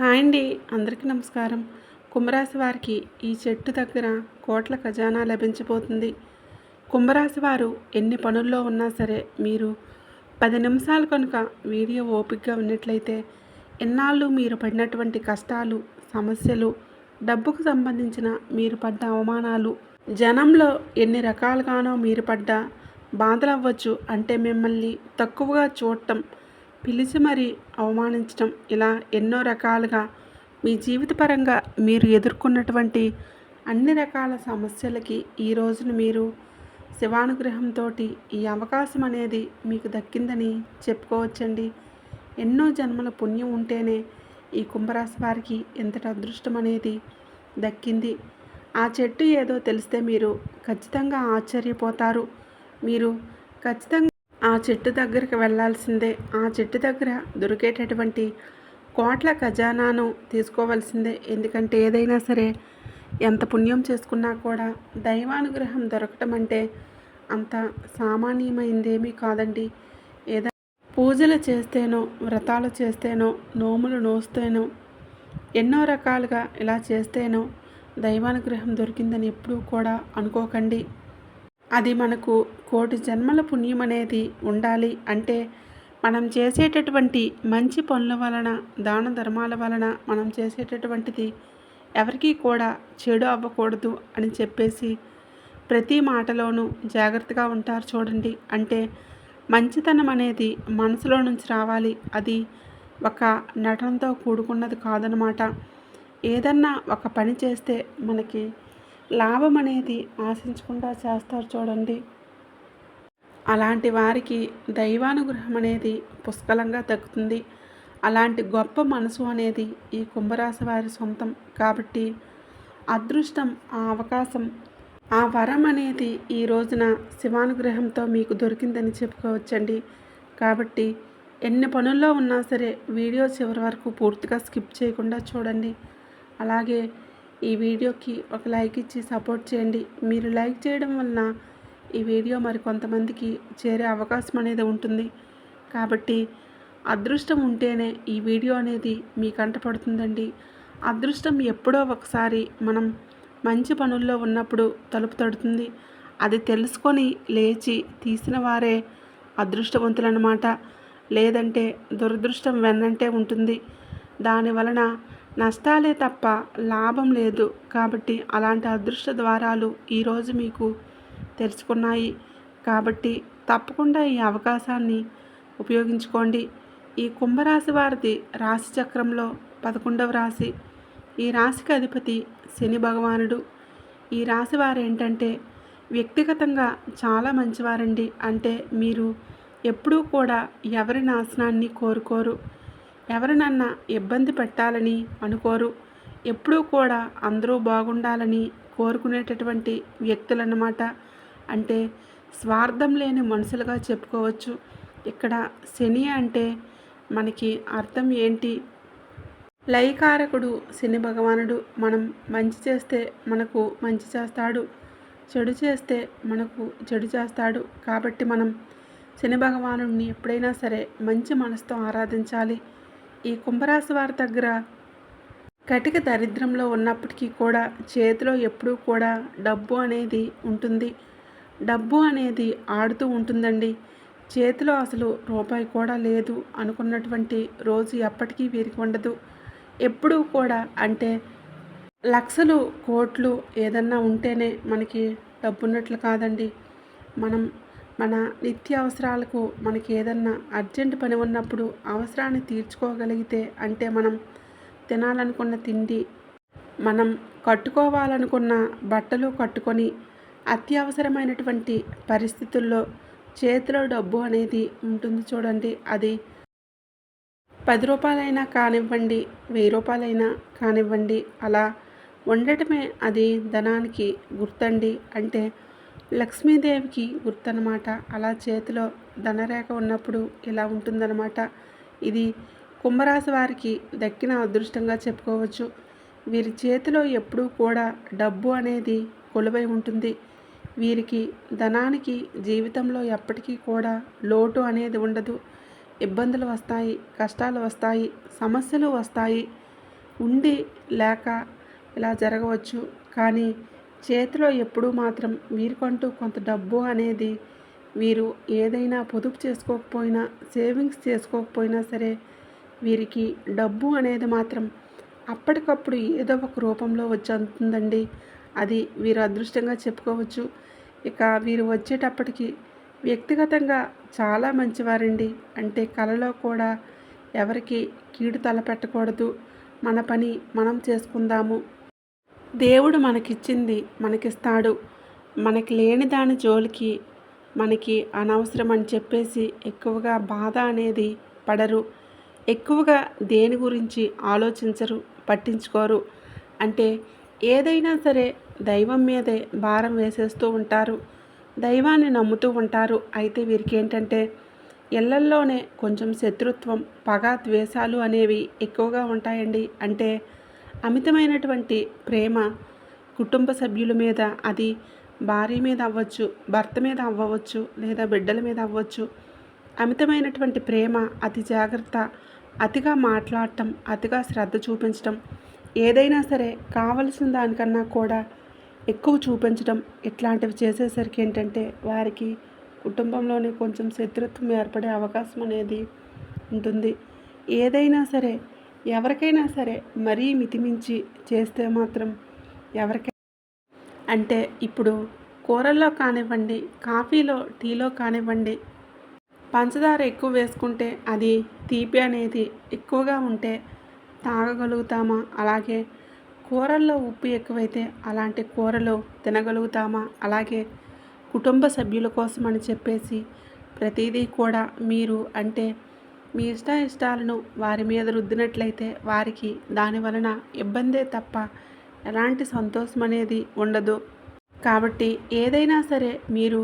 Hi అండి. అందరికీ నమస్కారం. కుంభరాశి వారికి ఈ చెట్టు దగ్గర కోట్ల ఖజానా లభించబోతుంది. కుంభరాశి వారు ఎన్ని పనుల్లో ఉన్నా సరే మీరు పది నిమిషాలు కనుక వీడియో ఓపికగా ఉన్నట్లయితే ఎన్నాళ్ళు మీరు పడినటువంటి కష్టాలు సమస్యలు డబ్బుకు సంబంధించిన మీరు పడ్డ అవమానాలు జనంలో ఎన్ని రకాలుగానో మీరు పడ్డ బాధలు అవ్వచ్చు అంటే మిమ్మల్ని తక్కువగా చూడటం పిలిచి మరీ అవమానించడం ఇలా ఎన్నో రకాలుగా మీ జీవితపరంగా మీరు ఎదుర్కొన్నటువంటి అన్ని రకాల సమస్యలకి ఈ రోజున మీరు శివానుగ్రహంతో ఈ అవకాశం అనేది మీకు దక్కిందని చెప్పుకోవచ్చండి. ఎన్నో జన్మల పుణ్యం ఉంటేనే ఈ కుంభరాశి వారికి ఎంతటి అదృష్టం అనేది దక్కింది. ఆ చెట్టు ఏదో తెలిస్తే మీరు ఖచ్చితంగా ఆశ్చర్యపోతారు. మీరు ఖచ్చితంగా చెట్టు దగ్గరికి వెళ్ళాల్సిందే. ఆ చెట్టు దగ్గర దొరికేటటువంటి కోట్ల ఖజానాను తీసుకోవాల్సిందే. ఎందుకంటే ఏదైనా సరే ఎంత పుణ్యం చేసుకున్నా కూడా దైవానుగ్రహం దొరకటం అంటే అంత సామాన్యమైందేమీ కాదండి. ఏదైనా పూజలు చేస్తేనో వ్రతాలు చేస్తేనో నోములు నోస్తేనో ఎన్నో రకాలుగా ఇలా చేస్తేనో దైవానుగ్రహం దొరికిందని ఎప్పుడూ కూడా అనుకోకండి. అది మనకు కోటి జన్మల పుణ్యం అనేది ఉండాలి అంటే మనం చేసేటటువంటి మంచి పనుల వలన దాన ధర్మాల వలన మనం చేసేటటువంటిది ఎవరికీ కూడా చెడు అవ్వకూడదు అని చెప్పేసి ప్రతి మాటలోనూ జాగ్రత్తగా ఉంటారు చూడండి. అంటే మంచితనం అనేది మనసులో నుంచి రావాలి. అది ఒక నటనతో కూడుకున్నది కాదనమాట. ఏదన్నా ఒక పని చేస్తే మనకి లాభం అనేది ఆశించకుండా చేస్తారు చూడండి. అలాంటి వారికి దైవానుగ్రహం అనేది పుష్కలంగా తగ్గుతుంది. అలాంటి గొప్ప మనసు అనేది ఈ కుంభరాశి వారి సొంతం కాబట్టి అదృష్టం ఆ అవకాశం ఆ వరం అనేది ఈ రోజున శివానుగ్రహంతో మీకు దొరికిందని చెప్పుకోవచ్చండి. కాబట్టి ఎన్ని పనుల్లో ఉన్నా సరే వీడియో చివరి వరకు పూర్తిగా స్కిప్ చేయకుండా చూడండి. అలాగే ఈ వీడియోకి ఒక లైక్ ఇచ్చి సపోర్ట్ చేయండి. మీరు లైక్ చేయడం వలన ఈ వీడియో మరి కొంతమందికి చేరే అవకాశం అనేది ఉంటుంది. కాబట్టి అదృష్టం ఉంటేనే ఈ వీడియో అనేది మీ కంట పడుతుందండి. అదృష్టం ఎప్పుడో ఒకసారి మనం మంచి పనుల్లో ఉన్నప్పుడు తలుపు తడుతుంది. అది తెలుసుకొని లేచి తీసిన వారే అదృష్టవంతులన్నమాట. లేదంటే దురదృష్టం వెన్నంటే ఉంటుంది. దాని వలన నష్టాలే తప్ప లాభం లేదు. కాబట్టి అలాంటి అదృష్ట ద్వారాలు ఈరోజు మీకు తెరుచుకున్నాయి కాబట్టి తప్పకుండా ఈ అవకాశాన్ని ఉపయోగించుకోండి. ఈ కుంభరాశి వారిది రాశి చక్రంలో పదకొండవ రాశి. ఈ రాశికి అధిపతి శని భగవానుడు. ఈ రాశి వారు ఏంటంటే వ్యక్తిగతంగా చాలా మంచివారండి. అంటే మీరు ఎప్పుడూ కూడా ఎవరి నాశనాన్ని కోరుకోరు. ఎవరినన్నా ఇబ్బంది పెట్టాలని అనుకోరు. ఎప్పుడూ కూడా అందరూ బాగుండాలని కోరుకునేటటువంటి వ్యక్తులన్నమాట. అంటే స్వార్థం లేని మనుషులుగా చెప్పుకోవచ్చు. ఇక్కడ శని అంటే మనకి అర్థం ఏంటి? లయకారకుడు శని భగవానుడు మనం మంచి చేస్తే మనకు మంచి చేస్తాడు. చెడు చేస్తే మనకు చెడు చేస్తాడు. కాబట్టి మనం శని భగవానుడిని ఎప్పుడైనా సరే మంచి మనసుతో ఆరాధించాలి. ఈ కుంభరాశి వారి దగ్గర కటిక దరిద్రంలో ఉన్నప్పటికీ కూడా చేతిలో ఎప్పుడూ కూడా డబ్బు అనేది ఉంటుంది. డబ్బు అనేది ఆడుతూ ఉంటుందండి. చేతిలో అసలు రూపాయి కూడా లేదు అనుకున్నటువంటి రోజు ఎప్పటికీ వీరికి ఉండదు. ఎప్పుడూ కూడా అంటే లక్షలు కోట్లు ఏదన్నా ఉంటేనే మనకి డబ్బున్నట్లు కాదండి. మనం మన నిత్య అవసరాలకు మనకి ఏదన్నా అర్జెంట్ పని ఉన్నప్పుడు అవసరాన్ని తీర్చుకోగలిగితే అంటే మనం తినాలనుకున్న తిండి మనం కట్టుకోవాలనుకున్న బట్టలు కట్టుకొని అత్యవసరమైనటువంటి పరిస్థితుల్లో చేతిలో డబ్బు అనేది ఉంటుంది చూడండి. అది పది రూపాయలైనా కానివ్వండి వెయ్యి రూపాయలైనా కానివ్వండి అలా ఉండటమే అది ధనానికి గుర్తండి. అంటే లక్ష్మీదేవికి గుర్తనమాట అలా చేతిలో ధనరేఖ ఉన్నప్పుడు ఇలా ఉంటుందన్నమాట. ఇది కుంభరాశి వారికి దక్కిన అదృష్టంగా చెప్పుకోవచ్చు. వీరి చేతిలో ఎప్పుడూ కూడా డబ్బు అనేది కొలువై ఉంటుంది. వీరికి ధనానికి జీవితంలో ఎప్పటికీ కూడా లోటు అనేది ఉండదు. ఇబ్బందులు వస్తాయి కష్టాలు వస్తాయి సమస్యలు వస్తాయి. ఉండి లేక ఇలా జరగవచ్చు. కానీ చేతిలో ఎప్పుడూ మాత్రం వీరికంటూ కొంత డబ్బు అనేది వీరు ఏదైనా పొదుపు చేసుకోకపోయినా సేవింగ్స్ చేసుకోకపోయినా సరే వీరికి డబ్బు అనేది మాత్రం అప్పటికప్పుడు ఏదో ఒక రూపంలో వచ్చి అందుతుందండి అది వీరు అదృష్టంగా చెప్పుకోవచ్చు. ఇక వీరు వచ్చేటప్పటికి వ్యక్తిగతంగా చాలా మంచివారండి. అంటే కళలో కూడా ఎవరికి కీడు తలపెట్టకూడదు. మన పని మనం చేసుకుందాము. దేవుడు మనకిచ్చింది మనకిస్తాడు. మనకి లేని దాని జోలికి మనకి అనవసరం అని చెప్పేసి ఎక్కువగా బాధ అనేది పడరు. ఎక్కువగా దేని గురించి ఆలోచించరు పట్టించుకోరు. అంటే ఏదైనా సరే దైవం మీదే భారం వేసేస్తూ ఉంటారు. దైవాన్ని నమ్ముతూ ఉంటారు. అయితే వీరికి ఏంటంటే ఇళ్ళల్లోనే కొంచెం శత్రుత్వం పగ ద్వేషాలు అనేవి ఎక్కువగా ఉంటాయండి. అంటే అమితమైనటువంటి ప్రేమ కుటుంబ సభ్యుల మీద అది భార్య మీద అవ్వచ్చు భర్త మీద అవ్వవచ్చు లేదా బిడ్డల మీద అవ్వచ్చు అమితమైనటువంటి ప్రేమ అతి జాగ్రత్త అతిగా మాట్లాడటం అతిగా శ్రద్ధ చూపించటం ఏదైనా సరే కావలసిన దానికన్నా కూడా ఎక్కువ చూపించడం ఇట్లాంటివి చేసేసరికి ఏంటంటే వారికి కుటుంబంలోనే కొంచెం శత్రుత్వం ఏర్పడే అవకాశం అనేది ఉంటుంది. ఏదైనా సరే ఎవరికైనా సరే మరీ మితిమించి చేస్తే మాత్రం ఎవరికైనా అంటే ఇప్పుడు కూరల్లో కానివ్వండి కాఫీలో టీలో కానివ్వండి పంచదార ఎక్కువ వేసుకుంటే అది తీపి అనేది ఎక్కువగా ఉంటే తాగగలుగుతామా? అలాగే కూరల్లో ఉప్పు ఎక్కువైతే అలాంటి కూరలు తినగలుగుతామా? అలాగే కుటుంబ సభ్యుల కోసం అని చెప్పేసి ప్రతిదీ కూడా మీరు అంటే మీ ఇష్ట ఇష్టాలను వారి మీద రుద్దినట్లయితే వారికి దాని వలన ఇబ్బందే తప్ప ఎలాంటి సంతోషం అనేది ఉండదు. కాబట్టి ఏదైనా సరే మీరు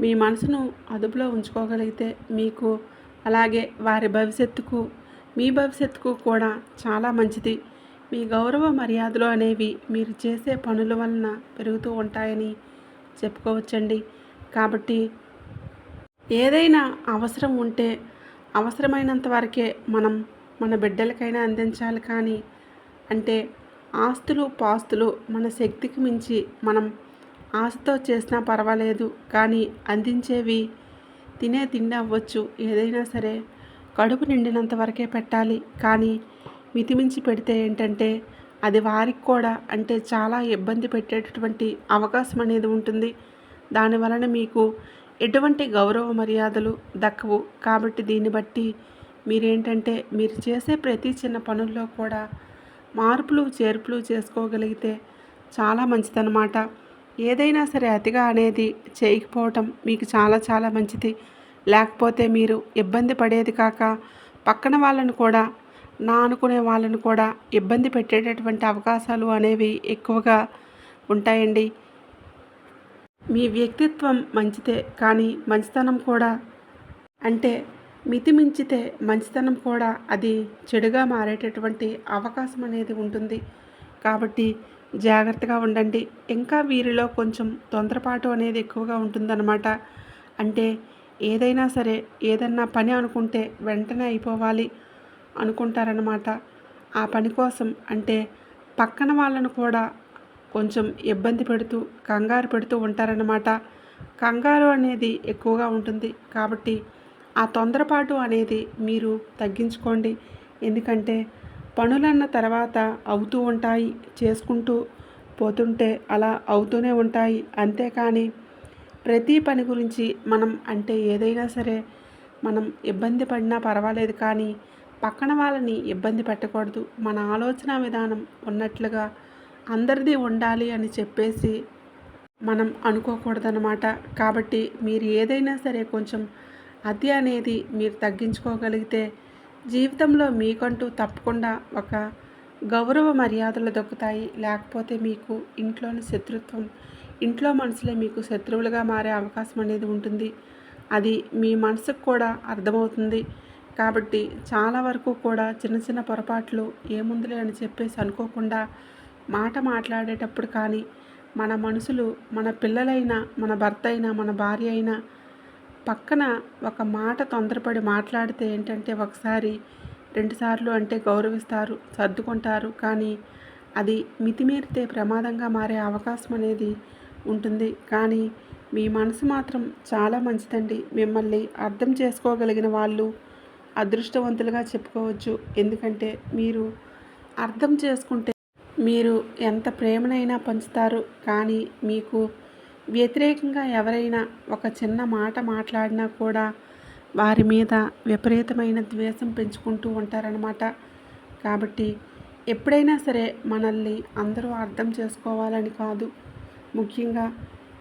మీ మనసును అదుపులో ఉంచుకోగలిగితే మీకు అలాగే వారి భవిష్యత్తుకు మీ భవిష్యత్తుకు కూడా చాలా మంచిది. మీ గౌరవ మర్యాదలు అనేవి మీరు చేసే పనుల వలన పెరుగుతూ ఉంటాయని చెప్పుకోవచ్చండి. కాబట్టి ఏదైనా అవసరం ఉంటే అవసరమైనంత వరకే మనం మన బిడ్డలకైనా అందించాలి కానీ అంటే ఆస్తులు పాస్తులు మన శక్తికి మించి మనం ఆశతో చేసినా పర్వాలేదు కానీ అందించేవి తినే తిండి అవ్వచ్చు ఏదైనా సరే కడుపు నిండినంత వరకే పెట్టాలి. కానీ మితిమించి పెడితే ఏంటంటే అది వారికి కూడా అంటే చాలా ఇబ్బంది పెట్టేటటువంటి అవకాశం అనేది ఉంటుంది. దాని వలన మీకు ఎటువంటి గౌరవ మర్యాదలు దక్కవు. కాబట్టి దీన్ని బట్టి మీరేంటంటే మీరు చేసే ప్రతి చిన్న పనుల్లో కూడా మార్పులు చేర్పులు చేసుకోగలిగితే చాలా మంచిదన్నమాట. ఏదైనా సరే అతిగా అనేది చేయకపోవటం మీకు చాలా చాలా మంచిది. లేకపోతే మీరు ఇబ్బంది పడేది కాక పక్కన వాళ్ళను కూడా నా అనుకునే వాళ్ళను కూడా ఇబ్బంది పెట్టేటటువంటి అవకాశాలు అనేవి ఎక్కువగా ఉంటాయండి. మీ వ్యక్తిత్వం మంచిదే కానీ మంచితనం కూడా. అంటే మితిమించితే మంచితనం కూడా అది చెడుగా మారేటటువంటి అవకాశం అనేది ఉంటుంది. కాబట్టి జాగ్రత్తగా ఉండండి. ఇంకా వీరిలో కొంచెం తొందరపాటు అనేది ఎక్కువగా ఉంటుందన్నమాట. అంటే ఏదైనా సరే ఏదన్నా పని అనుకుంటే వెంటనే అయిపోవాలి అనుకుంటారనమాట ఆ పని కోసం అంటే పక్కన వాళ్ళను కూడా కొంచెం ఇబ్బంది పెడుతూ కంగారు పెడుతూ ఉంటారనమాట కంగారు అనేది ఎక్కువగా ఉంటుంది కాబట్టి ఆ తొందరపాటు అనేది మీరు తగ్గించుకోండి. ఎందుకంటే పనులన్న తర్వాత అవుతూ ఉంటాయి చేసుకుంటూ పోతుంటే అలా అవుతూనే ఉంటాయి. అంతేకాని ప్రతి పని గురించి మనం అంటే ఏదైనా సరే మనం ఇబ్బంది పడినా పర్వాలేదు కానీ పక్కన వాళ్ళని ఇబ్బంది పెట్టకూడదు. మన ఆలోచన విధానం ఉన్నట్లుగా అందరిది ఉండాలి అని చెప్పేసి మనం అనుకోకూడదనమాట కాబట్టి మీరు ఏదైనా సరే కొంచెం అతి అనేది మీరు తగ్గించుకోగలిగితే జీవితంలో మీకంటూ తప్పకుండా ఒక గౌరవ మర్యాదలు దక్కుతాయి. లేకపోతే మీకు ఇంట్లోని శత్రుత్వం ఇంట్లో మనసులే మీకు శత్రువులుగా మారే అవకాశం అనేది ఉంటుంది. అది మీ మనసుకు కూడా అర్థమవుతుంది. కాబట్టి చాలా వరకు కూడా చిన్న చిన్న పొరపాట్లు ఏముందిలే అని చెప్పేసి అనుకోకుండా మాట మాట్లాడేటప్పుడు కానీ మన మనసులు మన పిల్లలైనా మన భర్త అయినా మన భార్య అయినా పక్కన ఒక మాట తొందరపడి మాట్లాడితే ఏంటంటే ఒకసారి రెండుసార్లు అంటే గౌరవిస్తారు సర్దుకుంటారు. కానీ అది మితిమీరితే ప్రమాదంగా మారే అవకాశం అనేది ఉంటుంది. కానీ మీ మనసు మాత్రం చాలా మంచిదండి. మిమ్మల్ని అర్థం చేసుకోగలిగిన వాళ్ళు అదృష్టవంతులుగా చెప్పుకోవచ్చు. ఎందుకంటే మీరు అర్థం చేసుకుంటే మీరు ఎంత ప్రేమనైనా పంచుతారు కానీ మీకు వ్యతిరేకంగా ఎవరైనా ఒక చిన్న మాట మాట్లాడినా కూడా వారి మీద విపరీతమైన ద్వేషం పెంచుకుంటూ ఉంటారనమాట కాబట్టి ఎప్పుడైనా సరే మనల్ని అందరూ అర్థం చేసుకోవాలని కాదు. ముఖ్యంగా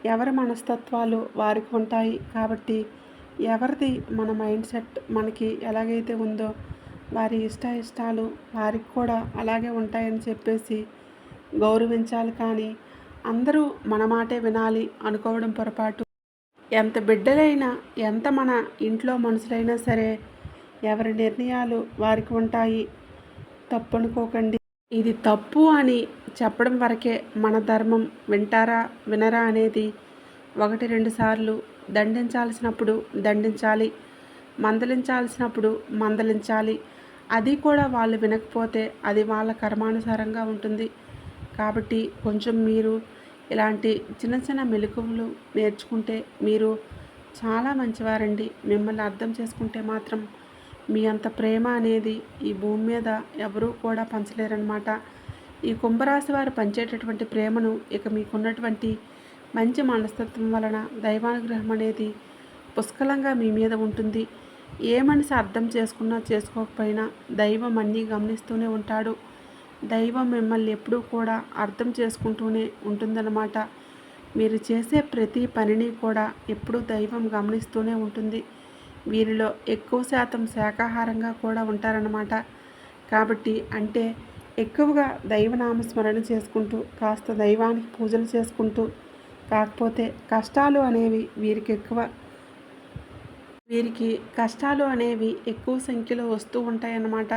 ఎవరి మనస్తత్వాలు వారికి ఉంటాయి. కాబట్టి ఎవరిది మన మైండ్ సెట్ మనకి ఎలాగైతే ఉందో వారి ఇష్ట ఇష్టాలు వారికి కూడా అలాగే ఉంటాయని చెప్పేసి గౌరవించాలి కానీ అందరూ మన మాటే వినాలి అనుకోవడం పొరపాటు. ఎంత బిడ్డలైనా ఎంత మన ఇంట్లో మనుషులైనా సరే ఎవరి నిర్ణయాలు వారికి ఉంటాయి. తప్పు అనుకోకండి ఇది తప్పు అని చెప్పడం వరకే మన ధర్మం వింటారా వినరా అనేది ఒకటి రెండు సార్లు దండించాల్సినప్పుడు దండించాలి మందలించాల్సినప్పుడు మందలించాలి. అది కూడా వాళ్ళు వినకపోతే అది వాళ్ళ కర్మానుసారంగా ఉంటుంది. కాబట్టి కొంచెం మీరు ఇలాంటి చిన్న చిన్న మెలకువలు నేర్చుకుంటే మీరు చాలా మంచివారండి. మిమ్మల్ని అర్థం చేసుకుంటే మాత్రం మీ అంత ప్రేమ అనేది ఈ భూమి మీద ఎవరూ కూడా పంచలేరనమాట ఈ కుంభరాశి వారు పంచేటటువంటి ప్రేమను ఇక మీకున్నటువంటి మంచి మనస్తత్వం వలన దైవానుగ్రహం అనేది పుష్కలంగా మీ మీద ఉంటుంది. ఏ మనిషి అర్థం చేసుకున్నా చేసుకోకపోయినా దైవం అన్నీ గమనిస్తూనే ఉంటాడు. దైవం మిమ్మల్ని ఎప్పుడూ కూడా అర్థం చేసుకుంటూనే ఉంటుందన్నమాట. మీరు చేసే ప్రతి పనిని కూడా ఎప్పుడూ దైవం గమనిస్తూనే ఉంటుంది. వీరిలో ఎక్కువ శాతం శాకాహారంగా కూడా ఉంటారన్నమాట. కాబట్టి అంటే ఎక్కువగా దైవనామస్మరణ చేసుకుంటూ కాస్త దైవానికి పూజలు చేసుకుంటూ కాకపోతే కష్టాలు అనేవి వీరికి ఎక్కువ వీరికి కష్టాలు అనేవి ఎక్కువ సంఖ్యలో వస్తూ ఉంటాయన్నమాట.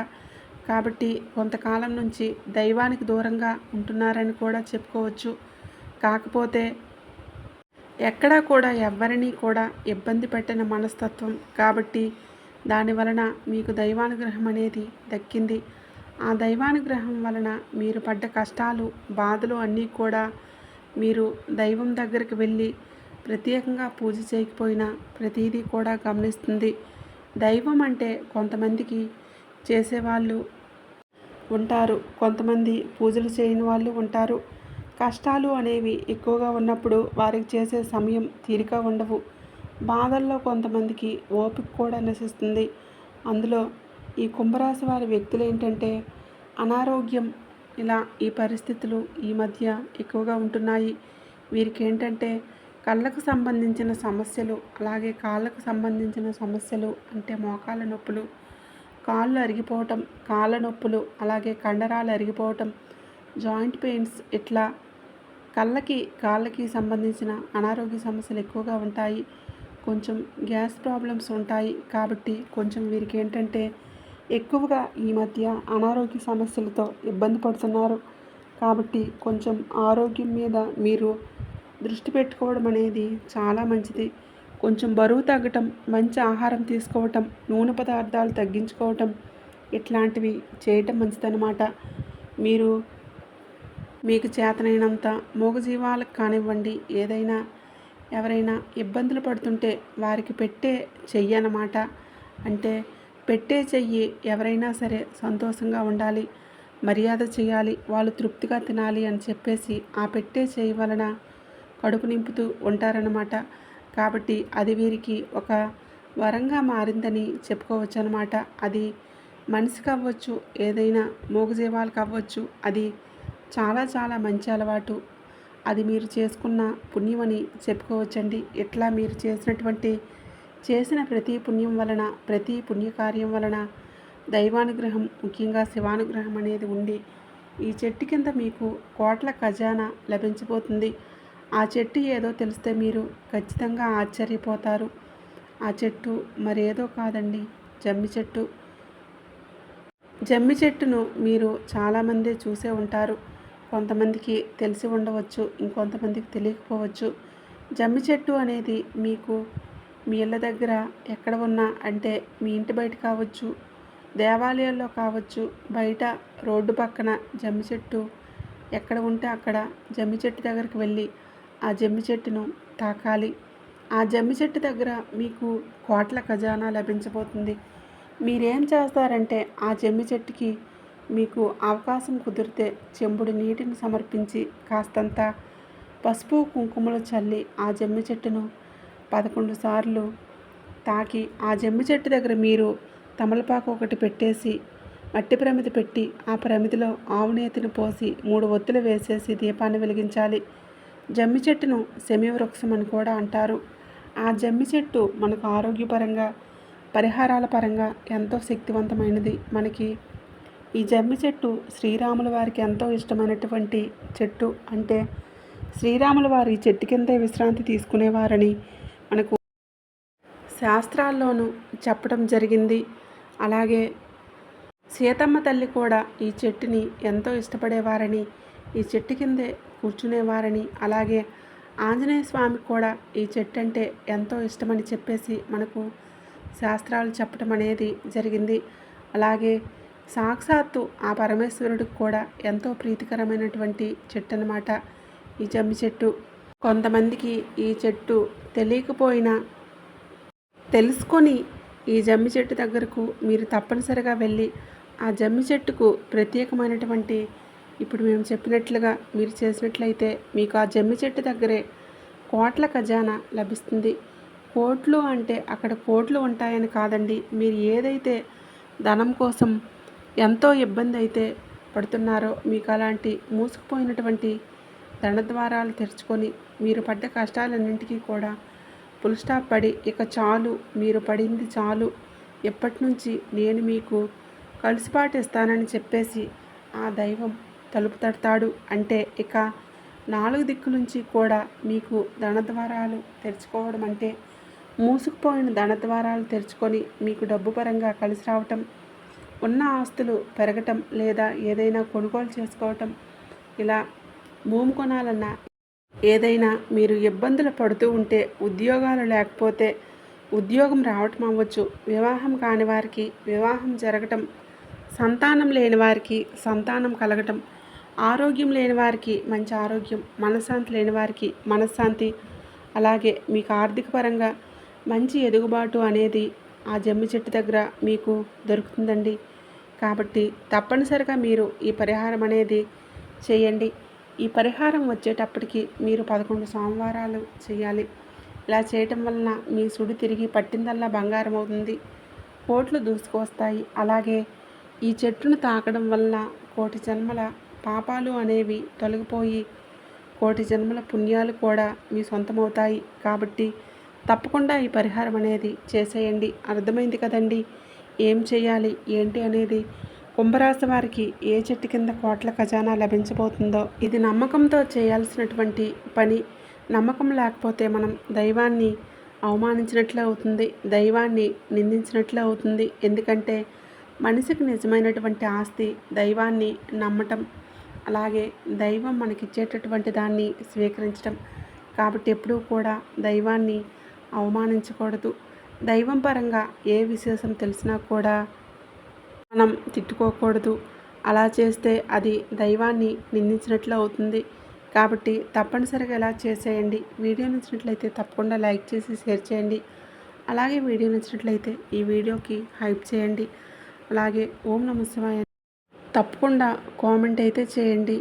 కాబట్టి కొంతకాలం నుంచి దైవానికి దూరంగా ఉంటున్నారని కూడా చెప్పుకోవచ్చు. కాకపోతే ఎక్కడా కూడా ఎవరిని కూడా ఇబ్బంది పెట్టిన మనస్తత్వం. కాబట్టి దాని వలన మీకు దైవానుగ్రహం అనేది దక్కింది. ఆ దైవానుగ్రహం వలన మీరు పడ్డ కష్టాలు బాధలు అన్నీ కూడా మీరు దైవం దగ్గరికి వెళ్ళి ప్రత్యేకంగా పూజ చేయకపోయినా ప్రతిదీ కూడా గమనిస్తుంది. దైవం అంటే కొంతమందికి చేసేవాళ్ళు ఉంటారు. కొంతమంది పూజలు చేయని వాళ్ళు ఉంటారు. కష్టాలు అనేవి ఎక్కువగా ఉన్నప్పుడు వారికి చేసే సమయం తీరిక ఉండవు. బాధల్లో కొంతమందికి ఓపిక కూడా నశిస్తుంది. అందులో ఈ కుంభరాశి వారి వ్యక్తులు ఏంటంటే అనారోగ్యం ఇలా ఈ పరిస్థితులు ఈ మధ్య ఎక్కువగా ఉంటున్నాయి. వీరికి ఏంటంటే కళ్ళకు సంబంధించిన సమస్యలు అలాగే కాళ్ళకు సంబంధించిన సమస్యలు అంటే మోకాళ్ళ నొప్పులు కాళ్ళు అరిగిపోవటం కాళ్ళ నొప్పులు అలాగే కండరాలు అరిగిపోవటం జాయింట్ పెయిన్స్ ఇట్లా కళ్ళకి కాళ్ళకి సంబంధించిన అనారోగ్య సమస్యలు ఎక్కువగా ఉంటాయి. కొంచెం గ్యాస్ ప్రాబ్లమ్స్ ఉంటాయి. కాబట్టి కొంచెం వీరికి ఏంటంటే ఎక్కువగా ఈ మధ్య అనారోగ్య సమస్యలతో ఇబ్బంది పడుతున్నారు. కాబట్టి కొంచెం ఆరోగ్యం మీద మీరు దృష్టి పెట్టుకోవడం అనేది చాలా మంచిది. కొంచెం బరువు తగ్గటం మంచి ఆహారం తీసుకోవటం నూనె పదార్థాలు తగ్గించుకోవటం ఇట్లాంటివి చేయటం మంచిదన్నమాట. మీరు మీకు చేతనైనంత మూగజీవాలకు కానివ్వండి ఏదైనా ఎవరైనా ఇబ్బందులు పడుతుంటే వారికి పెట్టే చెయ్యి అన్నమాట. అంటే పెట్టే చెయ్యి ఎవరైనా సరే సంతోషంగా ఉండాలి మర్యాద చేయాలి వాళ్ళు తృప్తిగా తినాలి అని చెప్పేసి ఆ పెట్టే చెయ్యి వలన కడుపు నింపుతూ ఉంటారన్నమాట. కాబట్టి అది వీరికి ఒక వరంగా మారిందని చెప్పుకోవచ్చు అనమాట అది మనిషి అవ్వచ్చు ఏదైనా మూగజీవాలు అవ్వచ్చు అది చాలా చాలా మంచి అలవాటు. అది మీరు చేసుకున్న పుణ్యమని చెప్పుకోవచ్చండి. ఇట్లా మీరు చేసినటువంటి చేసిన ప్రతి పుణ్యం వలన ప్రతి పుణ్యకార్యం వలన దైవానుగ్రహం ముఖ్యంగా శివానుగ్రహం అనేది ఉండి ఈ చెట్టు కింద మీకు కోట్ల ఖజానా లభించబోతుంది. ఆ చెట్టు ఏదో తెలిస్తే మీరు ఖచ్చితంగా ఆశ్చర్యపోతారు. ఆ చెట్టు మరేదో కాదండి. జమ్మి చెట్టు. జమ్మి చెట్టును మీరు చాలామంది చూసే ఉంటారు. కొంతమందికి తెలిసి ఉండవచ్చు ఇంకొంతమందికి తెలియకపోవచ్చు. జమ్మి చెట్టు అనేది మీకు మీ ఇళ్ళ దగ్గర ఎక్కడ ఉన్నా అంటే మీ ఇంటి బయట కావచ్చు దేవాలయాల్లో కావచ్చు బయట రోడ్డు పక్కన జమ్మి చెట్టు ఎక్కడ ఉంటే అక్కడ జమ్మి చెట్టు దగ్గరికి వెళ్ళి ఆ జమ్మి చెట్టును తాకాలి. ఆ జమ్మి చెట్టు దగ్గర మీకు కోట్ల ఖజానా లభించబోతుంది. మీరేం చేస్తారంటే ఆ జమ్మి చెట్టుకి మీకు అవకాశం కుదిరితే చెంబుడు నీటిని సమర్పించి కాస్తంత పసుపు కుంకుమలు చల్లి ఆ జమ్మి చెట్టును పదకొండు సార్లు తాకి ఆ జమ్మి చెట్టు దగ్గర మీరు తమలపాకు ఒకటి పెట్టేసి మట్టి ప్రమిది పెట్టి ఆ ప్రమిదిలో ఆవునేతిని పోసి మూడు ఒత్తులు వేసేసి దీపాన్ని వెలిగించాలి. జమ్మి చెట్టును శమీవృక్షం అని కూడా అంటారు. ఆ జమ్మి చెట్టు మనకు ఆరోగ్యపరంగా పరిహారాల పరంగా ఎంతో శక్తివంతమైనది. మనకి ఈ జమ్మి చెట్టు శ్రీరాముల వారికి ఎంతో ఇష్టమైనటువంటి చెట్టు. అంటే శ్రీరాముల వారి చెట్టు కిందే విశ్రాంతి తీసుకునేవారని మనకు శాస్త్రాల్లోనూ చెప్పడం జరిగింది. అలాగే సీతమ్మ తల్లి కూడా ఈ చెట్టుని ఎంతో ఇష్టపడేవారని ఈ చెట్టు కిందే కూర్చునేవారని. అలాగే ఆంజనేయ స్వామికి కూడా ఈ చెట్టు అంటే ఎంతో ఇష్టమని చెప్పేసి మనకు శాస్త్రాలు చెప్పడం అనేది జరిగింది. అలాగే సాక్షాత్తు ఆ పరమేశ్వరుడికి కూడా ఎంతో ప్రీతికరమైనటువంటి చెట్టు అనమాట ఈ జమ్మి చెట్టు కొంతమందికి ఈ చెట్టు తెలియకపోయినా తెలుసుకొని ఈ జమ్మి చెట్టు దగ్గరకు మీరు తప్పనిసరిగా వెళ్ళి ఆ జమ్మి చెట్టుకు ప్రత్యేకమైనటువంటి ఇప్పుడు మేము చెప్పినట్లుగా మీరు చేసినట్లయితే మీకు ఆ జమ్మి చెట్టు దగ్గరే కోట్ల ఖజానా లభిస్తుంది. కోట్లు అంటే అక్కడ కోట్లు ఉంటాయని కాదండి. మీరు ఏదైతే ధనం కోసం ఎంతో ఇబ్బంది అయితే పడుతున్నారో మీకు అలాంటి మూసుకుపోయినటువంటి ధనద్వారాలు తెరుచుకొని మీరు పడ్డ కష్టాలన్నింటికీ కూడా ఫుల్ స్టాప్ పడి ఇక చాలు మీరు పడింది చాలు. ఎప్పటి నుంచి నేను మీకు కలిసిపాటు ఇస్తానని చెప్పేసి ఆ దైవం తలుపు తడతాడు. అంటే ఇక నాలుగు దిక్కు నుంచి కూడా మీకు ధనద్వారాలు తెరుచుకోవడం అంటే మూసుకుపోయిన ధనద్వారాలు తెరుచుకొని మీకు డబ్బు పరంగా కలిసి రావటం ఉన్న ఆస్తులు పెరగటం లేదా ఏదైనా కొనుగోలు చేసుకోవటం ఇలా భూమి కొనాలన్నా ఏదైనా మీరు ఇబ్బందులు పడుతూ ఉంటే ఉద్యోగాలు లేకపోతే ఉద్యోగం రావటం అవ్వచ్చు. వివాహం కాని వారికి వివాహం జరగటం సంతానం లేని వారికి సంతానం కలగటం ఆరోగ్యం లేని వారికి మంచి ఆరోగ్యం మనశ్శాంతి లేని వారికి మనశ్శాంతి. అలాగే మీకు ఆర్థిక పరంగా మంచి ఎదుగుబాటు అనేది ఆ జమ్మి చెట్టు దగ్గర మీకు దొరుకుతుందండి. కాబట్టి తప్పనిసరిగా మీరు ఈ పరిహారం అనేది చేయండి. ఈ పరిహారం వచ్చేటప్పటికి మీరు పదకొండు సోమవారాలు చేయాలి. ఇలా చేయటం వలన మీ సుడి తిరిగి పట్టిందల్లా బంగారం అవుతుంది. కోట్లు దూసుకొస్తాయి అలాగే ఈ చెట్టును తాకడం వలన కోటి జన్మల పాపాలు అనేవి తొలగిపోయి కోటి జన్మల పుణ్యాలు కూడా మీ సొంతమవుతాయి. కాబట్టి తప్పకుండా ఈ పరిహారం అనేది చేసేయండి. అర్థమైంది కదండి? ఏం చేయాలి? ఏంటి అనేది? కుంభరాశి వారికి ఏ చెట్టు కింద కోట్ల ఖజానా లభించబోతుందో ఇది నమ్మకంతో చేయాల్సినటువంటి పని. నమ్మకం లేకపోతే మనం దైవాన్ని అవమానించినట్లు అవుతుంది దైవాన్ని నిందించినట్లు అవుతుంది. ఎందుకంటే మనిషికి నిజమైనటువంటి ఆస్తి దైవాన్ని నమ్మటం. అలాగే దైవం మనకిచ్చేటటువంటి దాన్ని స్వీకరించడం కాబట్టి ఎప్పుడూ కూడా దైవాన్ని అవమానించకూడదు. దైవం పరంగా ఏ విశేషం తెలిసినా కూడా మనం తిట్టుకోకూడదు. అలా చేస్తే అది దైవాన్ని నిందించినట్లు అవుతుంది. కాబట్టి తప్పనిసరిగా ఎలా చేసేయండి. వీడియో నచ్చినట్లయితే తప్పకుండా లైక్ చేసి షేర్ చేయండి. అలాగే వీడియో నచ్చినట్లయితే ఈ వీడియోకి హైప్ చేయండి. అలాగే ఓం నమ శివాయ తప్పకుండా కామెంట్ అయితే చేయండి.